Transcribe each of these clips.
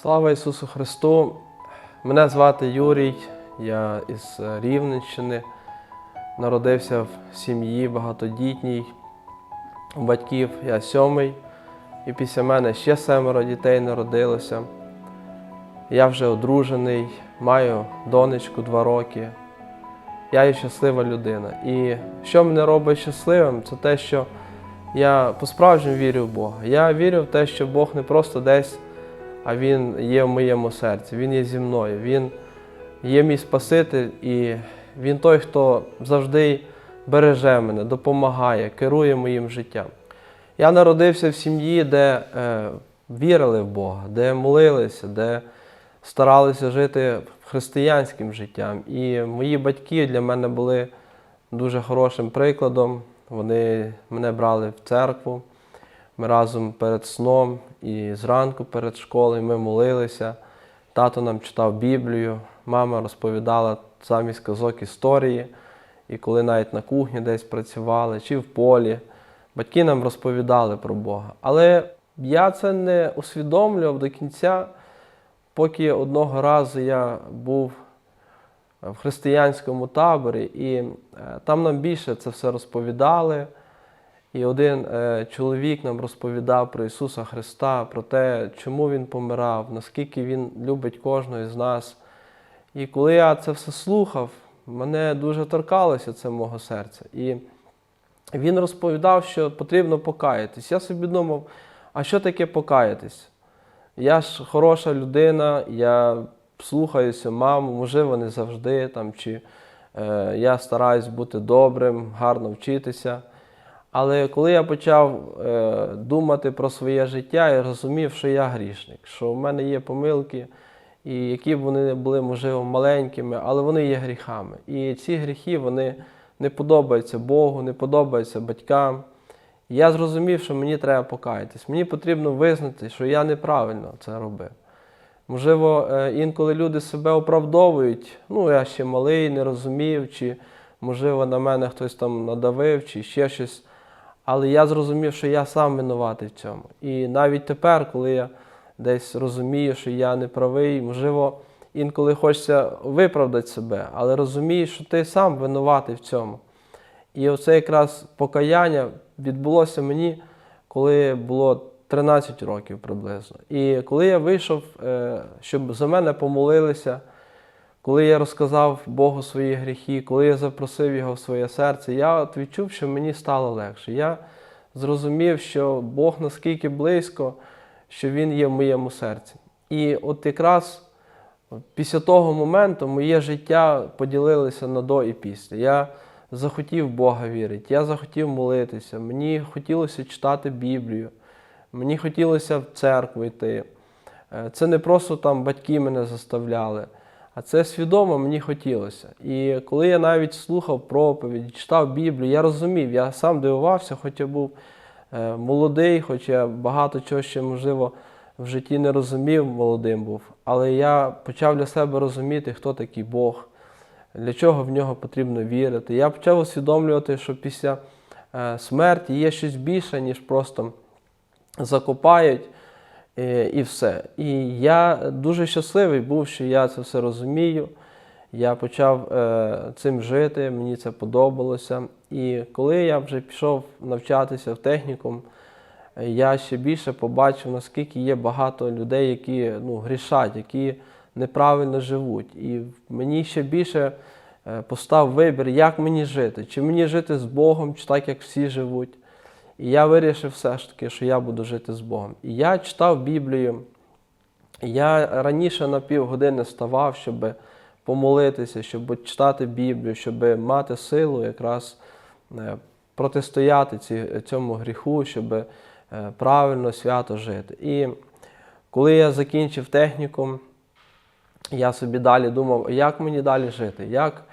Слава Ісусу Христу! Мене звати Юрій, я із Рівненщини. Народився в сім'ї багатодітній. У батьків я сьомий, і після мене ще семеро дітей народилося. Я вже одружений, маю донечку два роки. Я є щаслива людина. І що мене робить щасливим, це те, що я по-справжньому вірю в Бога. Я вірю в те, що Бог не просто десь, а Він є в моєму серці, Він є зі мною, Він є мій Спаситель, і Він той, хто завжди береже мене, допомагає, керує моїм життям. Я народився в сім'ї, де е, вірили в Бога, де молилися, де старалися жити християнським життям. І мої батьки для мене були дуже хорошим прикладом. Вони мене брали в церкву. Ми разом перед сном і зранку перед школою ми молилися. Тато нам читав Біблію, мама розповідала замість казок історії. І коли навіть на кухні десь працювали чи в полі, батьки нам розповідали про Бога. Але я це не усвідомлював до кінця, поки одного разу я був в християнському таборі, і е, там нам більше це все розповідали. І один е, чоловік нам розповідав про Ісуса Христа, про те, чому Він помирав, наскільки Він любить кожного з нас. І коли я це все слухав, мене дуже торкалося це мого серця. І він розповідав, що потрібно покаятись. Я собі думав, а що таке покаятись? Я ж хороша людина, я слухаюся маму, можливо, не завжди, там, чи е, я стараюсь бути добрим, гарно вчитися. Але коли я почав е, думати про своє життя, я розумів, що я грішник, що в мене є помилки, і які б вони були, можливо, маленькими, але вони є гріхами. І ці гріхи вони не подобаються Богу, не подобаються батькам. І я зрозумів, що мені треба покаятись. Мені потрібно визнати, що я неправильно це робив. Можливо, е, інколи люди себе оправдовують, ну я ще малий, не розумів, чи можливо на мене хтось там надавив, чи ще щось. Але я зрозумів, що я сам винуватий в цьому. І навіть тепер, коли я десь розумію, що я не правий, можливо, інколи хочеться виправдати себе, але розумію, що ти сам винуватий в цьому. І оце якраз покаяння відбулося мені, коли було 13 років приблизно. І коли я вийшов, е, щоб за мене помолилися, коли я розказав Богу свої гріхи, коли я запросив його в своє серце, я от відчув, що мені стало легше. Я зрозумів, що Бог наскільки близько, що Він є в моєму серці. І от якраз після того моменту моє життя поділилося на до і після. Я захотів Бога вірити, я захотів молитися, мені хотілося читати Біблію, мені хотілося в церкву йти. Е, Це не просто там батьки мене заставляли, а це свідомо мені хотілося. І коли я навіть слухав проповідь, читав Біблію, я розумів, я сам дивувався, хоч я був е, молодий, хоч я багато чого ще, можливо, в житті не розумів, молодим був. Але я почав для себе розуміти, хто такий Бог, для чого в нього потрібно вірити. Я почав усвідомлювати, що після е, смерті є щось більше, ніж просто закопають і все. І я дуже щасливий був, що я це все розумію. Я почав е, цим жити, мені це подобалося. І коли я вже пішов навчатися в технікум, е, я ще більше побачив, наскільки є багато людей, які ну, грішать, які неправильно живуть. І мені ще більше е, постав вибір, як мені жити, чи мені жити з Богом, чи так, як всі живуть. І я вирішив все ж таки, що я буду жити з Богом. І я читав Біблію. Я раніше на півгодини вставав, щоб помолитися, щоб читати Біблію, щоб мати силу якраз е, протистояти цьому гріху, щоб е, правильно свято жити. І коли я закінчив технікум, я собі далі думав, як мені далі жити, як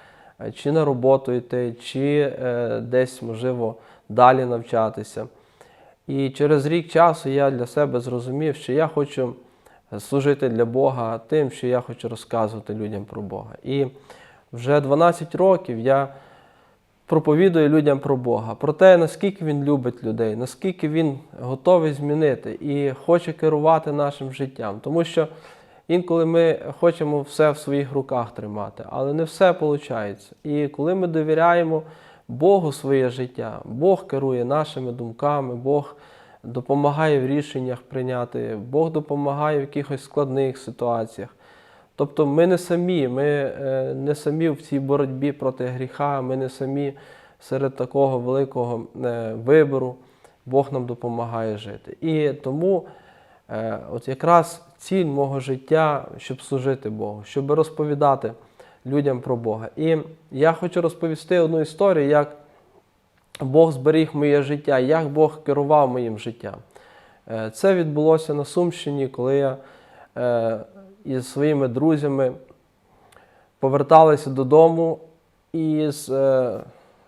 е, чи на роботу йти, чи десь, можливо, далі навчатися. І через рік часу я для себе зрозумів, що я хочу служити для Бога тим, що я хочу розказувати людям про Бога. І вже 12 років я проповідує людям про Бога, про те, наскільки Він любить людей, наскільки Він готовий змінити і хоче керувати нашим життям. Тому що інколи ми хочемо все в своїх руках тримати, але не все виходить. І коли ми довіряємо Богу своє життя, Бог керує нашими думками, Бог допомагає в рішеннях прийняти, Бог допомагає в якихось складних ситуаціях. Тобто ми не самі, ми е, не самі в цій боротьбі проти гріха, ми не самі серед такого великого е, вибору. Бог нам допомагає жити. І тому е, от якраз ціль мого життя, щоб служити Богу, щоб розповідати людям про Бога. І я хочу розповісти одну історію, як Бог зберіг моє життя, як Бог керував моїм життям. Е, Це відбулося на Сумщині, коли я е, із своїми друзями поверталися додому із е,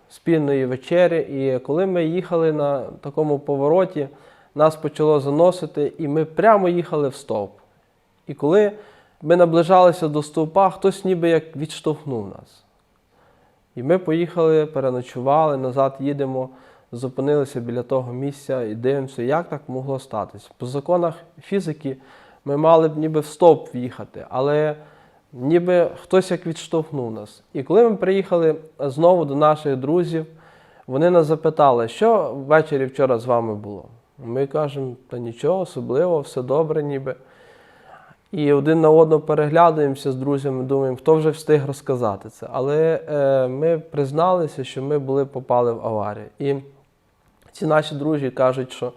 спільної вечері. І коли ми їхали на такому повороті, нас почало заносити, і ми прямо їхали в стовп. І коли ми наближалися до стовпа, хтось ніби як відштовхнув нас. І ми поїхали, переночували, назад їдемо, зупинилися біля того місця і дивимося, як так могло статися. По законах фізики ми мали б ніби в стовп в'їхати, але ніби хтось як відштовхнув нас. І коли ми приїхали знову до наших друзів, вони нас запитали, що ввечері вчора з вами було. Ми кажемо, та нічого особливого, все добре ніби. І один на одного переглядаємося з друзями, думаємо, хто вже встиг розказати це. Але е, ми призналися, що ми були попали в аварію. І ці наші друзі кажуть, що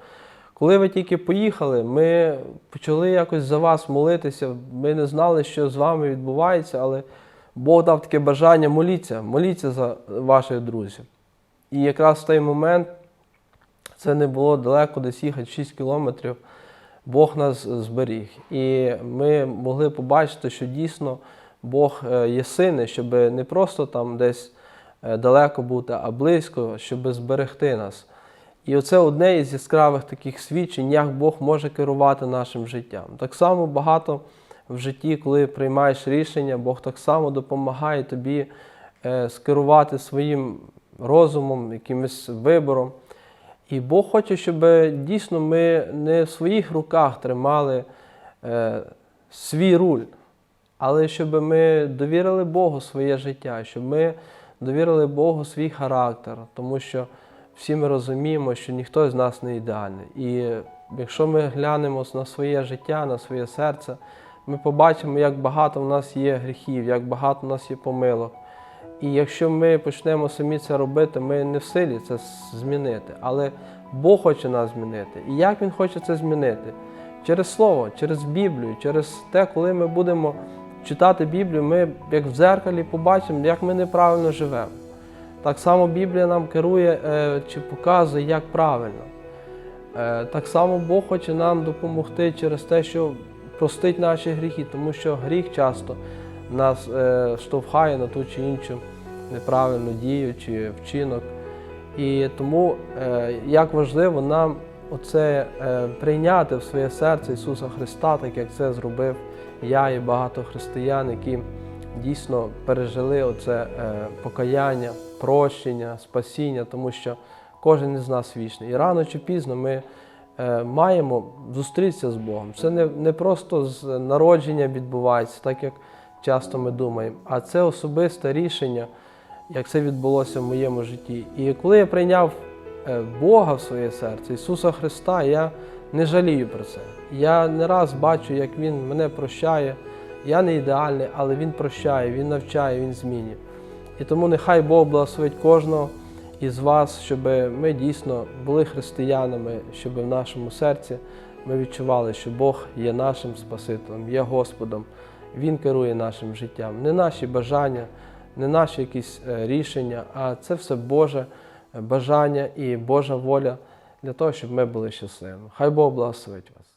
коли ви тільки поїхали, ми почали якось за вас молитися. Ми не знали, що з вами відбувається, але Бог дав таке бажання моліться, моліться за ваших друзів. І якраз в той момент це не було далеко десь їхати 6 кілометрів. Бог нас зберіг. І ми могли побачити, що дійсно Бог е, є сильний, щоб не просто там десь е, далеко бути, а близько, щоб зберегти нас. І оце одне із яскравих таких свідчень, як Бог може керувати нашим життям. Так само багато в житті, коли приймаєш рішення, Бог так само допомагає тобі е, скерувати своїм розумом, якимось вибором. І Бог хоче, щоб дійсно ми не в своїх руках тримали е, свій руль, але щоб ми довірили Богу своє життя, щоб ми довірили Богу свій характер, тому що всі ми розуміємо, що ніхто з нас не ідеальний. І якщо ми глянемо на своє життя, на своє серце, ми побачимо, як багато в нас є гріхів, як багато в нас є помилок. І якщо ми почнемо самі це робити, ми не в силі це змінити. Але Бог хоче нас змінити. І як Він хоче це змінити? Через Слово, через Біблію, через те, коли ми будемо читати Біблію, ми як в дзеркалі побачимо, як ми неправильно живемо. Так само Біблія нам керує е, чи показує, як правильно. Е, Так само Бог хоче нам допомогти через те, що простить наші гріхи, тому що гріх часто нас е, штовхає на ту чи іншу неправильну дію чи вчинок. І тому е, як важливо нам оце е, прийняти в своє серце Ісуса Христа, так як це зробив я і багато християн, які дійсно пережили оце покаяння, прощення, спасіння, тому що кожен із нас вічний. І рано чи пізно ми маємо зустрітися з Богом. Це не просто з народження відбувається, так як часто ми думаємо, а це особисте рішення, як це відбулося в моєму житті. І коли я прийняв е, Бога в своє серце, Ісуса Христа, я не жалію про це. Я не раз бачу, як Він мене прощає. Я не ідеальний, але Він прощає, Він навчає, Він змінює. І тому нехай Бог благословить кожного із вас, щоб ми дійсно були християнами, щоб в нашому серці ми відчували, що Бог є нашим Спасителем, є Господом. Він керує нашим життям. Не наші бажання, не наші якісь е, рішення, а це все Боже е, бажання і Божа воля для того, щоб ми були щасливими. Хай Бог благословить вас.